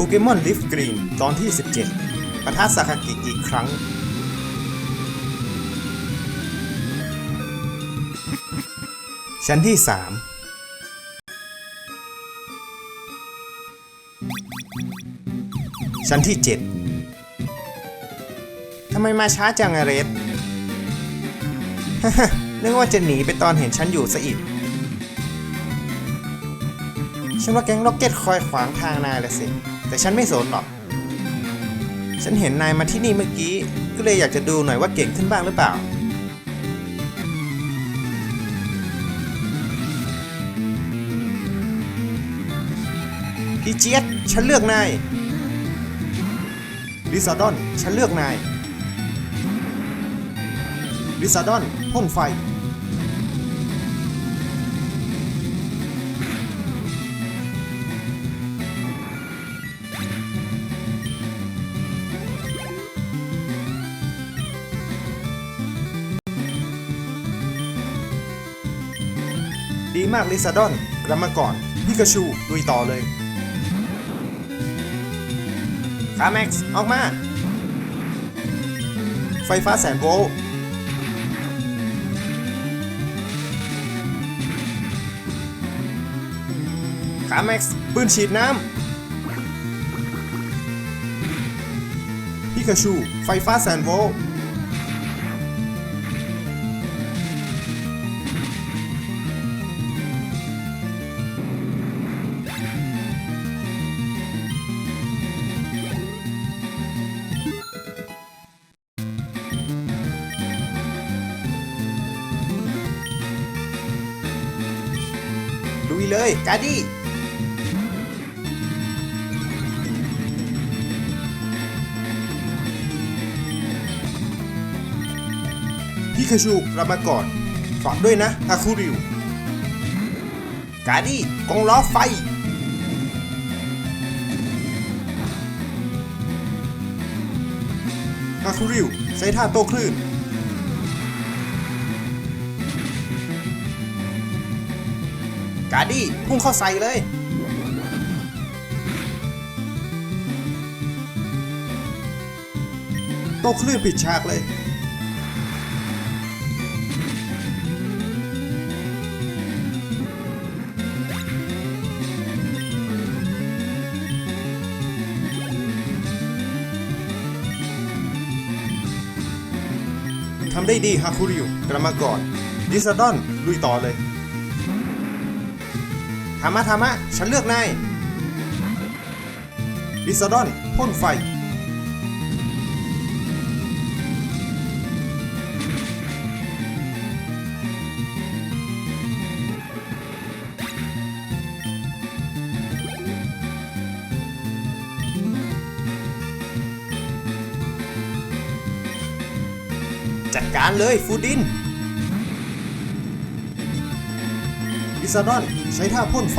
โปเกมอนลิฟกรีนตอนที่ 17ปะทะสาคากิอีกครั้ง ชั้นที่ 3 ชั้นที่ 7 ทำไมมาช้าจังอะเรส นึกว่าจะหนีไปตอนเห็นฉันอยู่ซะอีก ฉันว่าแก๊งล็อกเก็ตคอยขวางทางนายละสิ แต่ฉันไม่สนหรอก ฉันเห็นนายมาที่นี่เมื่อกี้ ก็เลยอยากจะดูหน่อยว่าเก่งขึ้นบ้างหรือเปล่า พี่เจี๊ยดฉันเลือกนาย ลิซาดอน ฉันเลือกนาย ลิซาดอนพ่นไฟ มากลิซาดอนกลับมาก่อนพิกาชูลุยต่อเลยคาแม็กซ์ออกมา ไฟฟ้าแสนโวลต์คาแม็กซ์ปืนฉีดน้ำพิกาชู ไฟฟ้าแสนโวลต์ กาดี้พี่คาชูกลับมาก่อนฝากด้วยนะอาคูริว กาดี้กองล้อไฟอาคูริวใช้ท่าโต้คลื่น กาดี้พุ่งเข้าใส่เลย โตคลื่นปิดฉากเลย ทำได้ดีฮาคุริวกลับมาก่อน ดิซาดอนลุยต่อเลย ธรรมะธรรมะฉันเลือกนายลิซาดอนพ่นไฟ จัดการเลยฟูดินลิซาดอน ช้ท่าพ่นไฟ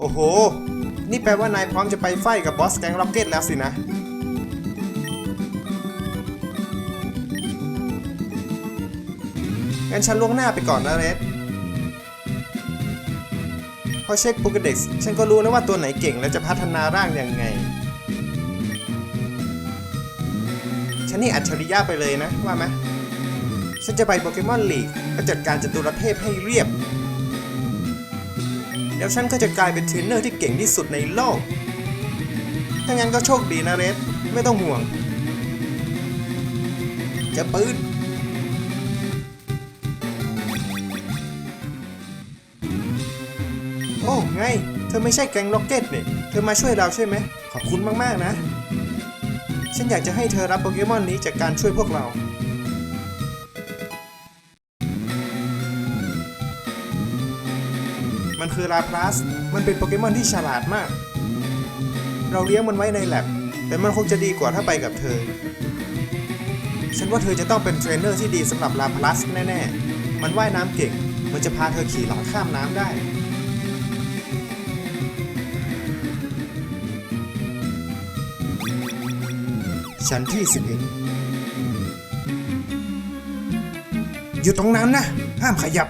โอ้โห นี่แปลว่านายพร้อมจะไปไฟกับบอสแกงล็อกเก็ตแล้วสินะงั้นฉันล่วงหน้าไปก่อนนะเรด พอเช็คโปรเด็กฉันก็รู้แล้วว่าตัวไหนเก่งและจะพัฒนาร่างยังไง ฉันนี่อัจฉริยะไปเลยนะ ว่าไหมฉันจะไปโปเกมอนลีกและจัดการจตุรเทพให้เรียบ แล้วฉันก็จะกลายเป็นเทรนเนอร์ที่เก่งที่สุดในโลก ถ้างั้นก็โชคดีนะเรดไม่ต้องห่วง จะปืน อ้ไง เธอไม่ใช่แก๊งล็อกเก็ตเนี่ยเธอมาช่วยเราใช่ไหม ขอบคุณมากๆนะ ฉันอยากจะให้เธอรับโปเกมอนนี้จากการช่วยพวกเรา มันคือลาพลัส มันเป็นโปเกมอนที่ฉลาดมาก เราเลี้ยงมันไว้ในแลบ แต่มันคงจะดีกว่าถ้าไปกับเธอ ฉันว่าเธอจะต้องเป็นเทรนเนอร์ที่ดีสำหรับลาพลัสแน่ๆ มันว่ายน้ำเก่ง มันจะพาเธอขี่หลังข้ามน้ำได้ ชั้นที่สิบหกอยู่ตรงนั้นนะ ห้ามขยับ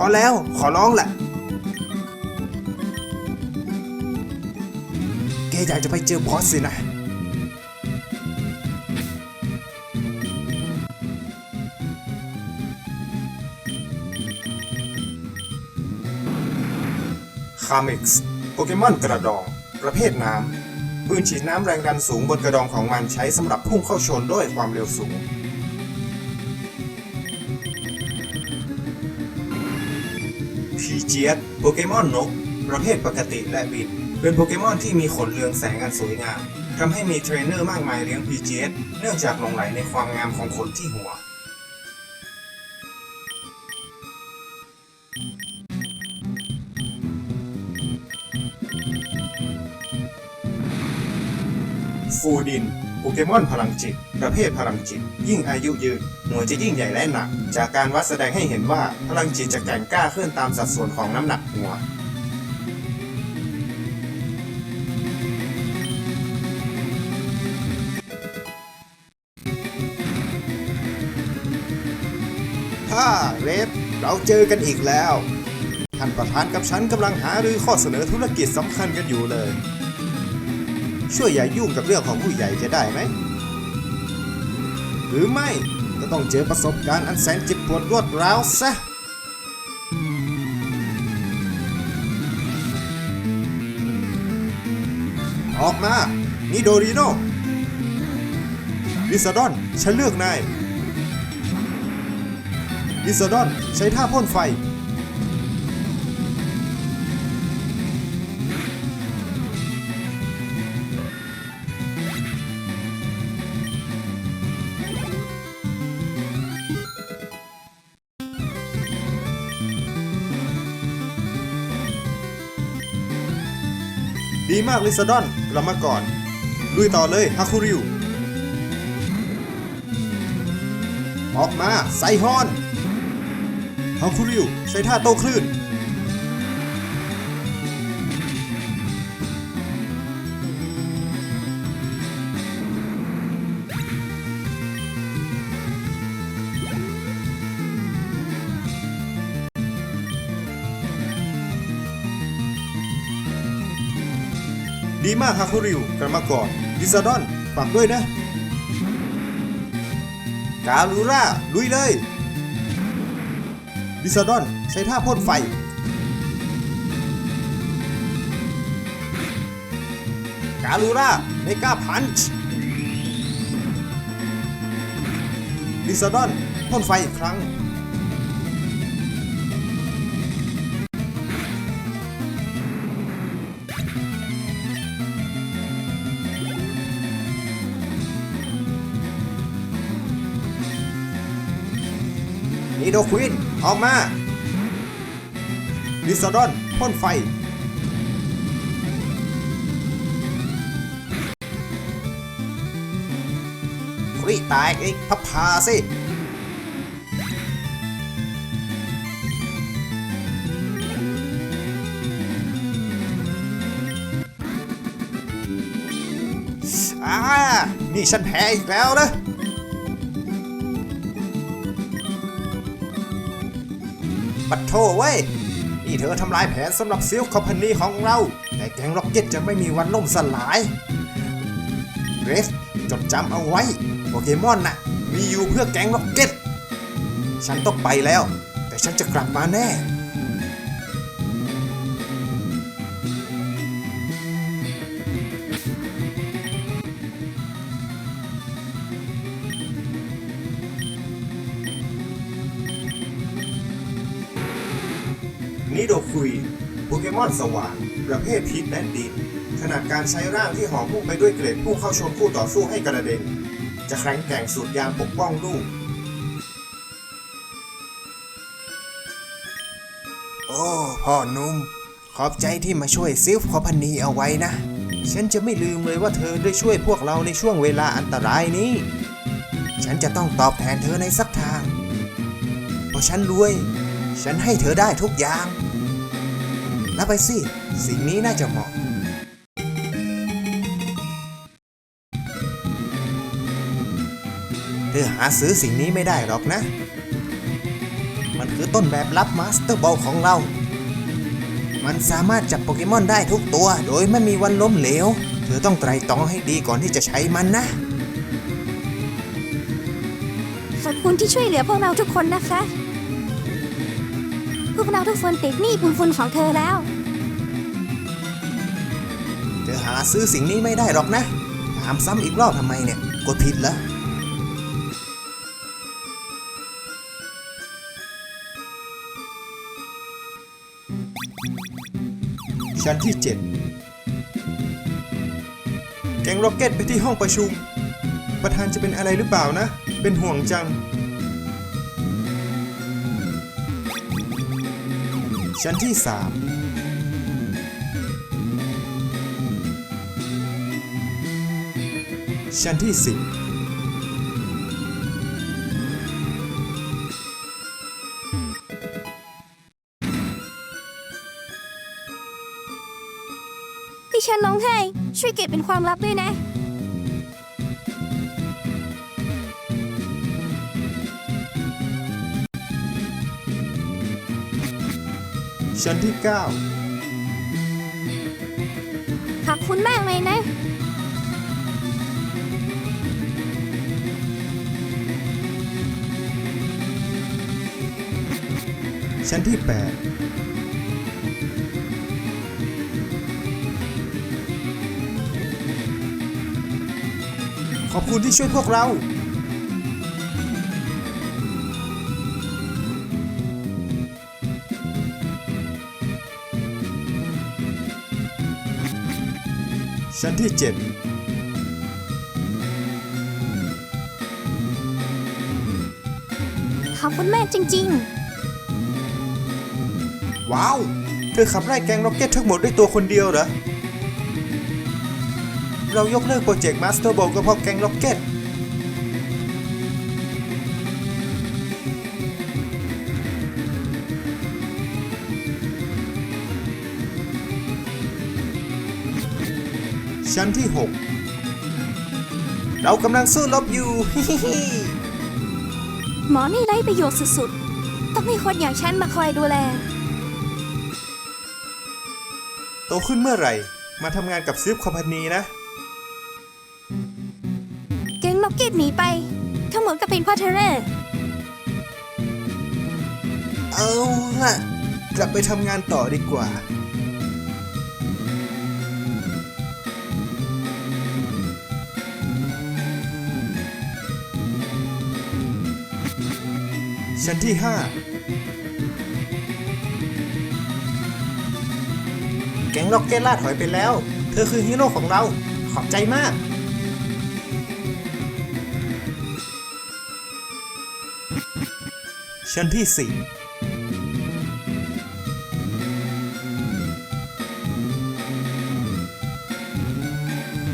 อแล้วขอร้องแหละ แกอยากจะไปเจอบอสสินะ คามิกส์โปเกมอนกระดอง ประเภทน้ำปืนฉีดน้ำแรงดันสูงบนกระดองของมันใช้สำหรับพุ่งเข้าชนด้วยความเร็วสูง เจียสโปเกมอนนก ประเภทปกติและบิน เป็นโปเกมอนที่มีขนเรืองแสงอันสวยงามทำให้มีเทรนเนอร์มากมายเลี้ยงพีเจียสเนื่องจากหลงไหลในความงามของขนที่หัว ฟูดิน เกมอนพลังจิต ประเภทพลังจิต ยิ่งอายุยืน หน่วยจะยิ่งใหญ่และหนัก จากการวัดแสดงให้เห็นว่าพลังจิตจะแก่งกล้าขึ้นตามสัดส่วนของน้ำหนักหัวฮ่าเรดเราเจอกันอีกแล้ว ท่านประธานกับฉันกำลังหารือข้อเสนอธุรกิจสำคัญกันอยู่เลย ช่วยอย่ายุ่งกับเรื่องของผู้ใหญ่จะได้ไหม หรือไม่ก็ต้องเจอประสบการณ์อันแสนเจ็บปวดรวดร้าวซะออกมา นี่โดริโนลิซาดอน ฉันเลือกนายลิซาดอน ใช้ท่าพ่นไฟ ดีมากลิซาดอนเรามาก่อน ลุยต่อเลยฮาคุริว ออกมา ไซฮอนฮาคุริว ใช้ท่าโตคลื่น ดีมากฮาคุริวกลับมาก่อนลิซาดอนฝากด้วยนะ กาลูราลุยเลยลิซาดอนใช้ท่าพ่นไฟ กาลูราเมกาพันช์ลิซาดอนพ่นไฟอีกครั้ง ดควินออกมาลิซาดอนพ่นไฟ คริตายอีกพับพาสิอ่า นี่ฉันแพ้อีกแล้วนะ ปัดโทเว้ย นี่เธอทำลายแผนสำหรับซิลคอมพานีของเรา แต่แก๊งล็อกเก็ตจะไม่มีวันล่มสลายเรสจดจำเอาไว้โปเกมอนน่ะ มีอยู่เพื่อแก๊งล็อกเก็ต ฉันต้องไปแล้ว แต่ฉันจะกลับมาแน่ อดสว่างประเภทพิษแดนดินขนาดการใช้ร่างที่ห่อหุ้มไปด้วยเกล็ดผู้เข้าชนคู่ต่อสู้ให้กระเด็น จะแข็งแกร่งสุดยามปกป้องลูก โอ้พ่อนุ่ม ขอบใจที่มาช่วยซิฟขอพันีเอาไว้นะ ฉันจะไม่ลืมเลยว่าเธอได้ช่วยพวกเราในช่วงเวลาอันตรายนี้ ฉันจะต้องตอบแทนเธอในสักทาง เพราะฉันรวย ฉันให้เธอได้ทุกอย่าง แล้วไปสิสิ่งนี้น่าจะเหมาะเธอหาซื้อสิ่งนี้ไม่ได้หรอกนะ มันคือต้นแบบลับมาสเตอร์บอลของเรา มันสามารถจับโปเกมอนได้ทุกตัวโดยไม่มีวันล้มเหลว เธอต้องไตร่ตรองให้ดีก่อนที่จะใช้มันนะ ขอบคุณที่ช่วยเหลือพวกเราทุกคนนะคะ พวกเราทุกคนติดหนี้บุญคุณของเธอแล้ว เธอหาซื้อสิ่งนี้ไม่ได้หรอกนะ ถามซ้ำอีกรอบทำไมเนี่ย กดผิดเหรอ ชั้นที่ 7 แก๊งร็อกเก็ตไปที่ห้องประชุม ประธานจะเป็นอะไรหรือเปล่านะ เป็นห่วงจัง ชั้นที่ 3ชั้นที่ 10ที่ฉันร้องไห้ช่วยเก็บเป็นความลับด้วยนะ ชั้นที่ 9 ขอบคุณมากเลยนะ ชั้นที่ 8ขอบคุณที่ช่วยพวกเรา ชั้นที่ 7ขอบคุณมากจริง ว้าว เธอขับไล่แกงร็อกเก็ตทั้งหมดด้วยตัวคนเดียวเหรอ เรายกเลิกโปรเจกต์มาสเตอร์บอลก็เพราะแกงร็อกเก็ต ชั้นที่ 6 เรากำลังสู้รบอยู่ๆหมอนี่ไร้ประโยชน์สุดๆ ต้องมีคนอย่างฉันมาคอยดูแล โตขึ้นเมื่อไหร่ มาทำงานกับซิฟคอมพานีนะ เก่งล็อกเก็ตหนีไป ทั้งหมดก็เป็นเพ่อเทเรอร์เอาล่ะ กลับไปทำงานต่อดีกว่า ชั้นที่ 5 แก๊งล็อกเก็ตล่าถอยไปแล้ว เธอคือฮีโร่ของเรา ขอบใจมาก ชั้นที่ 4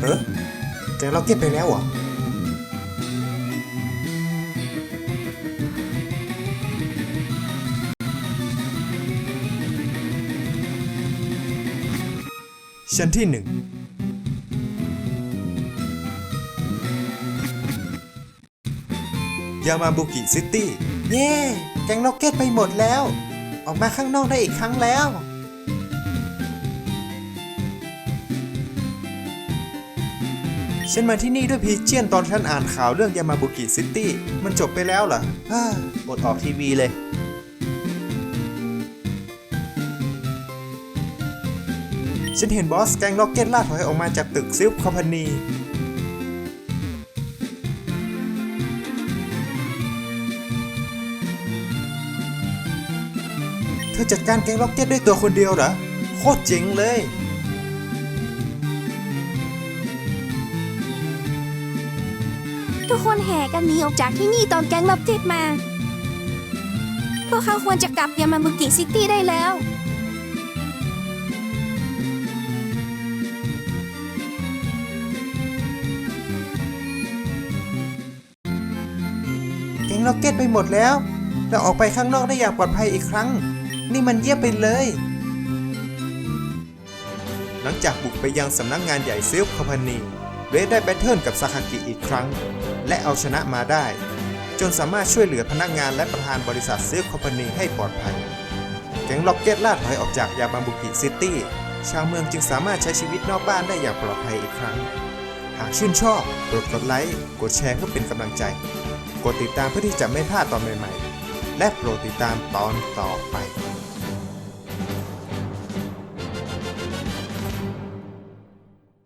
เออแกงล็อกเก็ตไปแล้วเหรอ ชั้นที่หนึ่งยามาบุกิซิตี้ เย้แกงล็อกเก็ตไปหมดแล้ว ออกมาข้างนอกได้อีกครั้งแล้ว ฉันมาที่นี่ด้วยพีเจียนตอนฉันอ่านข่าวเรื่องยามาบุกิซิตี้ มันจบไปแล้วเหรอฮ่าอดออกทีวีเลย ฉันเห็นบอสแกงล็อกเก็ตล่าถอยออกมาจากตึกซิลคอมพานีเธอจัดการแกงล็อกเก็ตด้วยตัวคนเดียวเหรอ โคตรเจ๋งเลย ทุกคนแห่กันหนีออกจากที่นี่ตอนแกงล็อกเก็ตมา พวกเขาควรจะกลับยามาบุกิซิตี้ได้แล้ว ล็อกเก็ตไปหมดแล้ว เราออกไปข้างนอกได้อย่างปลอดภัยอีกครั้ง นี่มันเยี่ยมไปเลย หลังจากบุกไปยังสำนักงงานใหญ่ซิลคอมพานีเรดได้แบทเทิลกับซาคากิอีกครั้ง และเอาชนะมาได้ จนสามารถช่วยเหลือพนักงานและประธานบริษัทซิลคอมพานีให้ปลอดภัย แก๊งล็อกเก็ตล่าถอยออกจากยาบังบุกิซิตี้ชาวเมืองจึงสามารถใช้ชีวิตนอกบ้านได้อย่างปลอดภัยอีกครั้ง หากชื่นชอบ โปรดกดไลค์ กดแชร์เพื่อเป็นกำลังใจ กดติดตามเพื่อที่จะไม่พลาดตอนใหม่ ๆ และโปรดติดตามตอนต่อไป